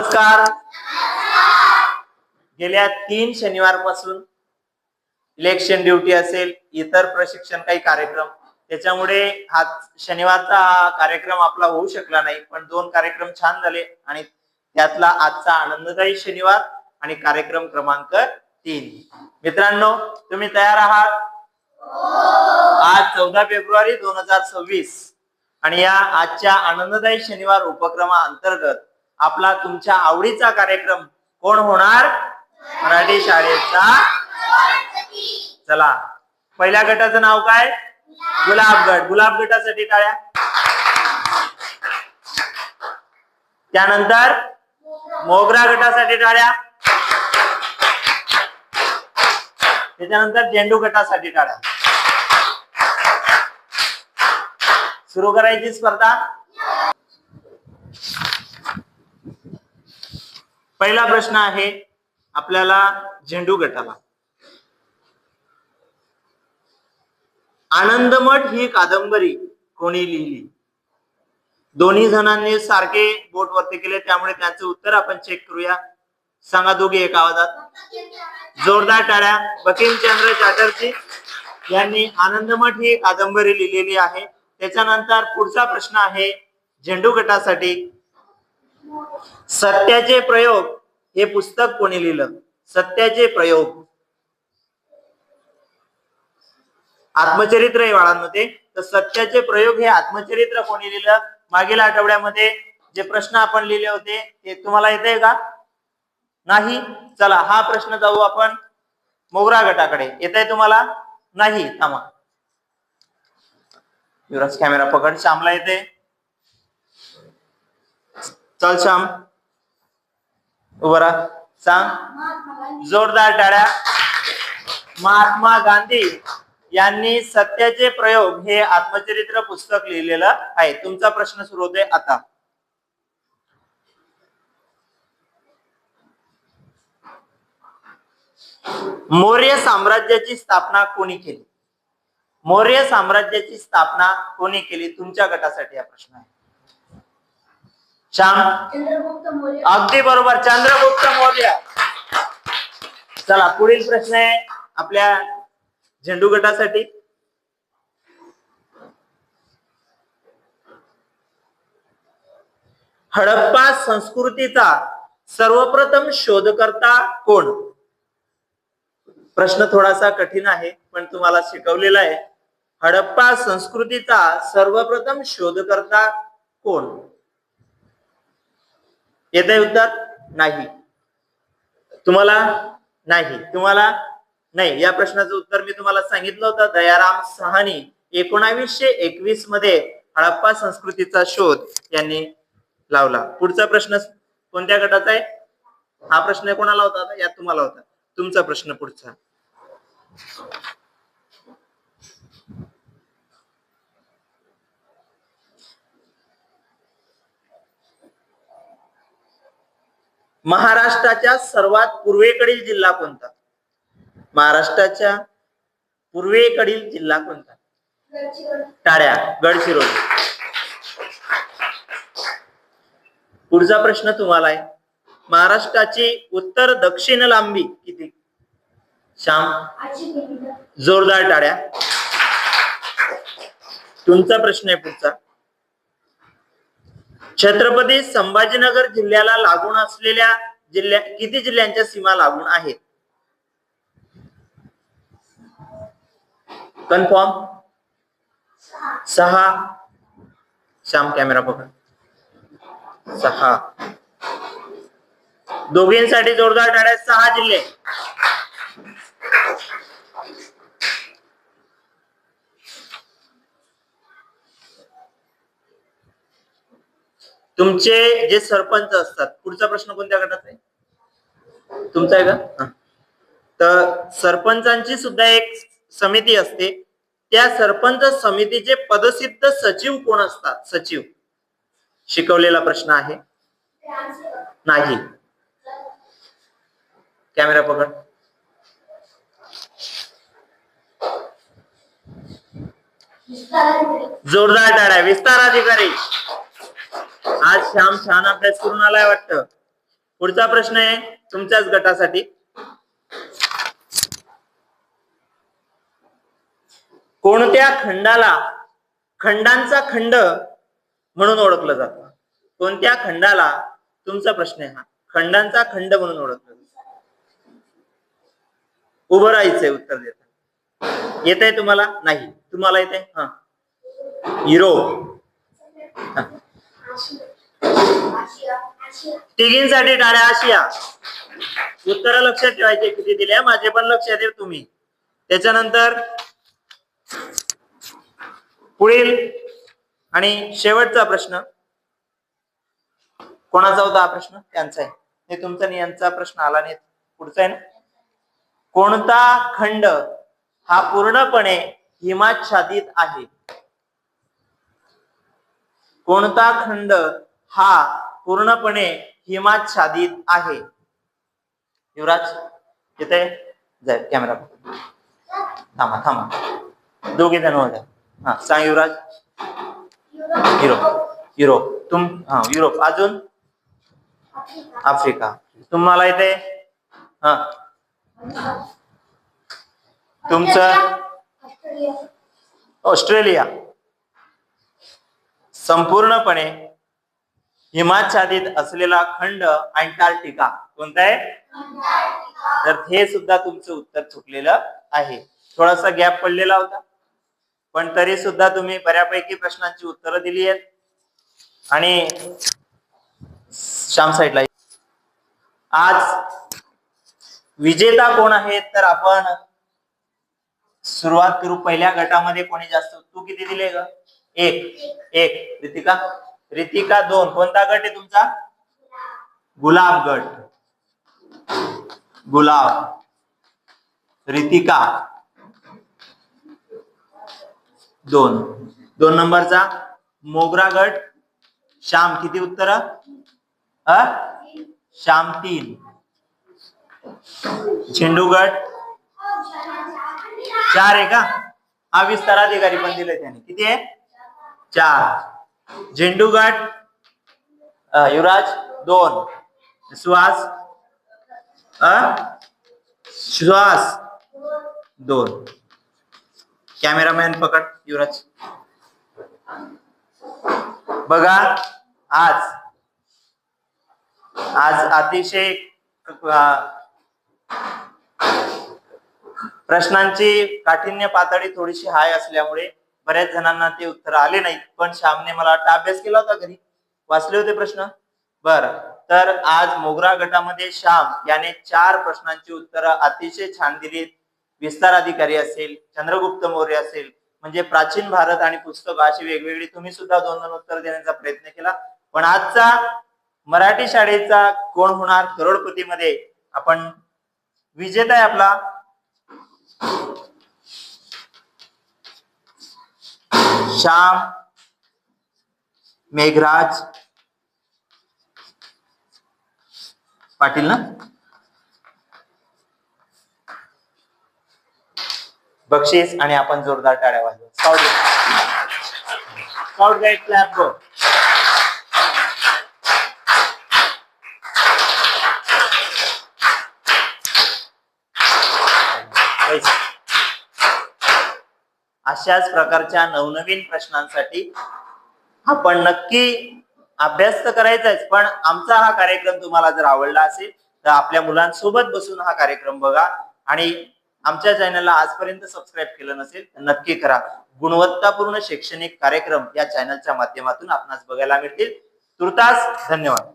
नमस्कार. गेल्या तीन शनिवारपासून इलेक्शन ड्युटी असेल इतर प्रशिक्षण काही कार्यक्रम त्याच्यामुळे हा शनिवारचा हा कार्यक्रम आपला होऊ शकला नाही पण दोन कार्यक्रम छान झाले आणि त्यातला आजचा आनंददायी शनिवार आणि कार्यक्रम क्रमांक तीन. मित्रांनो तुम्ही तयार आहात? आज चौदा फेब्रुवारी दोन हजार सव्वीस आणि या आजच्या आनंददायी शनिवार उपक्रमा अंतर्गत आपला तुमच्या आवडीचा कार्यक्रम कोण होणार? मराठी शाळेचा. चला. पहिल्या गटाचं नाव काय? गुलाब गट. गुलाब गटासाठी टाळ्या. त्यानंतर मोगरा गटासाठी टाळ्या. त्याच्यानंतर झेंडू गटासाठी टाळ्या. सुरू करायची स्पर्धा? पहिला प्रश्न आहे आपल्याला झेंडू गटाला. आनंदमठ ही कादंबरी कोणी लिहिली? दोन्ही जणांनी सारखे बोट वरती केले त्यामुळे त्यांचं उत्तर आपण चेक करूया. सांगा दोघे एका आवाजात. जोरदार टाळ्या. बकिमचंद्र चॅटर्जी यांनी आनंदमठ ही कादंबरी लिहिलेली आहे. त्याच्यानंतर पुढचा प्रश्न आहे झेंडू गटासाठी सत्याचे प्रयोग हे पुस्तक कोणी लिहिलं? सत्याचे प्रयोग. आत्मचरित्र आहे बाळांमध्ये. तर सत्याचे प्रयोग हे आत्मचरित्र कोणी लिहिलं? मागील आठवड्यामध्ये जे प्रश्न आपण लिहिले होते ते तुम्हाला येते का? नाही? चला हा प्रश्न जाऊ आपण मोगरा गटाकडे. येत आहे तुम्हाला? नाही. थांबा. युवराज कॅमेरा पकड. श्यामला येते चल श्याम. उभं राहा. सांग. जोरदार टाळ्या. महात्मा गांधी यांनी सत्याचे प्रयोग हे आत्मचरित्र पुस्तक लिहिलेलं आहे. तुमचा प्रश्न सुरू होतोय आता. मौर्य साम्राज्याची स्थापना कोणी केली? मौर्य साम्राज्याची स्थापना कोणी केली? तुमच्या गटासाठी हा प्रश्न आहे. श्याम? अगदी बरोबर चंद्रगुप्त मौर्य. चला पुढील प्रश्न आहे आपल्या झेंडू गटासाठी. हडप्पा संस्कृतीचा सर्वप्रथम शोधकर्ता कोण? प्रश्न थोडासा कठीण आहे पण तुम्हाला शिकवलेला आहे. हडप्पा संस्कृतीचा सर्वप्रथम शोधकर्ता कोण? येत आहे उत्तर नाही. तुम्हाला नाही. तुम्हाला नाही. या प्रश्नाचं उत्तर मी तुम्हाला सांगितलं होतं. दयाराम सहानी एकोणावीसशे एकवीसमध्ये हडप्पा संस्कृतीचा शोध यांनी लावला. पुढचा प्रश्न कोणत्या गटाचा आहे? हा प्रश्न कोणाला होता? यात तुम्हाला होता. तुमचा प्रश्न पुढचा. महाराष्ट्राच्या सर्वात पूर्वेकडील जिल्हा कोणता? महाराष्ट्राच्या पूर्वेकडील जिल्हा कोणता? टाळ्या गडचिरोली. पुढचा प्रश्न तुम्हाला आहे. महाराष्ट्राची उत्तर दक्षिण लांबी किती? श्याम? जोरदार टाळ्या. तुमचा प्रश्न आहे पुढचा. छत्रपती संभाजीनगर जिल्ह्याला लागून असलेल्या जिल्ह्या किती जिल्ह्यांच्या सीमा लागून आहेत? कन्फर्म सहा. श्याम कॅमेरा पकड सहा. दोघींसाठी जोरदार टाळ्या सहा जिल्हे. तुमचे जे सरपंच असतात पुढचा प्रश्न कोणत्या गटाचा आहे? तुमचा आहे का? तर सरपंचांची सुद्धा एक समिती असते. त्या सरपंच समितीचे पदसिद्ध सचिव कोण असतात? सचिव. शिकवलेला प्रश्न आहे. नाही. कॅमेरा पकड. जोरदार टाळ्या. विस्तार अधिकारी. आज श्याम छान अभ्यास करून आलाय वाटतं. पुढचा प्रश्न आहे तुमच्याच गटासाठी. कोणत्या खंडाला खंडांचा खंड म्हणून ओळखलं जातं? कोणत्या खंडाला? तुमचा प्रश्न आहे हा. खंडांचा खंड म्हणून ओळखलं जातं. उभं राहायचंय उत्तर देता. येत आहे तुम्हाला? नाही. तुम्हाला येते हा. युरोप तिघींसाठी टाळ्या आशिया उत्तर लक्षात ठेवायचे किती दिले माझे पण लक्षात आहे तुम्ही. त्याच्यानंतर पुढील आणि शेवटचा प्रश्न. कोणाचा होता हा प्रश्न? त्यांचा आहे. हे तुमचा आणि यांचा प्रश्न आला नाही. पुढचा आहे ना? कोणता खंड हा पूर्णपणे हिमाच्छादित आहे? कोणता खंड हा पूर्णपणे हिमाच्छादित आहे? युवराज येते जाय कॅमेरा थांबा थांबा. दोघे जण होत्या हा सांग युवराज. युरोप युरोप तुम हा युरोप. अजून? आफ्रिका. तुम्हाला येते हा. तुमचं? ऑस्ट्रेलिया. संपूर्णपणे हिमाच्छादित असलेला खंड अंटार्क्टिका कोणता आहे? तर हे सुद्धा तुमचं उत्तर चुकलेलं आहे. थोडासा गॅप पडलेला होता. पण तरी सुद्धा तुम्ही बऱ्यापैकी प्रश्नांची उत्तरं दिली आहेत. आणि श्याम साईडला आज विजेता कोण आहेत? तर आपण सुरुवात करू. पहिल्या गटामध्ये कोणी जास्त? तू किती दिले ग? एक. एक. रितिका? रितिका दोन. कोणता गट आहे तुमचा? गुलाब गट. गुलाब. रितिका? दोन. दोन नंबरचा? मोगरा गट. श्याम किती उत्तर? श्याम तीन. झेंडू गट. चार आहे का? हा विस्तार अधिकारी पण दिले त्याने. किती आहे? चार. झेंडू गट युवराज दोन. सुहास सुहास दोन. कॅमेरामॅन पकड युवराज. बघा आज. आज अतिशय प्रश्नांची काठिण्य पातळी थोडीशी हाय असल्यामुळे बऱ्याच जणांना ते उत्तर आले नाहीत पण श्यामने मला वाटतं अभ्यास केला होता घरी? वाचले होते प्रश्न? बर. तर आज मोगरा गटामध्ये श्याम याने चार प्रश्नांची उत्तरं अतिशय छान दिलीत. विस्तार अधिकारी असेल चंद्रगुप्त मौर्य असेल म्हणजे प्राचीन भारत आणि पुस्तक अशी वेगवेगळी तुम्ही सुद्धा दोन दोन उत्तर देण्याचा प्रयत्न केला. पण आजचा मराठी शाळेचा कोण होणार? करोडपतीमध्ये आपण विजेता आहे आपला. श्याम मेघराज पाटील ना? बक्षीस आणि आपण जोरदार टाळ्या वाजवू. स्काउट गाईड क्लॅप गो अशाच प्रकारच्या नवनवीन प्रश्नांसाठी आपण नक्की अभ्यास तर करायचाच पण आमचा हा कार्यक्रम तुम्हाला जर आवडला असेल तर आपल्या मुलांसोबत बसून हा कार्यक्रम बघा. आणि आमच्या चॅनलला आजपर्यंत सबस्क्राईब केलं नसेल तर नक्की करा. गुणवत्तापूर्ण शैक्षणिक कार्यक्रम या चॅनलच्या माध्यमातून आपणास बघायला मिळतील. तुर्तास धन्यवाद.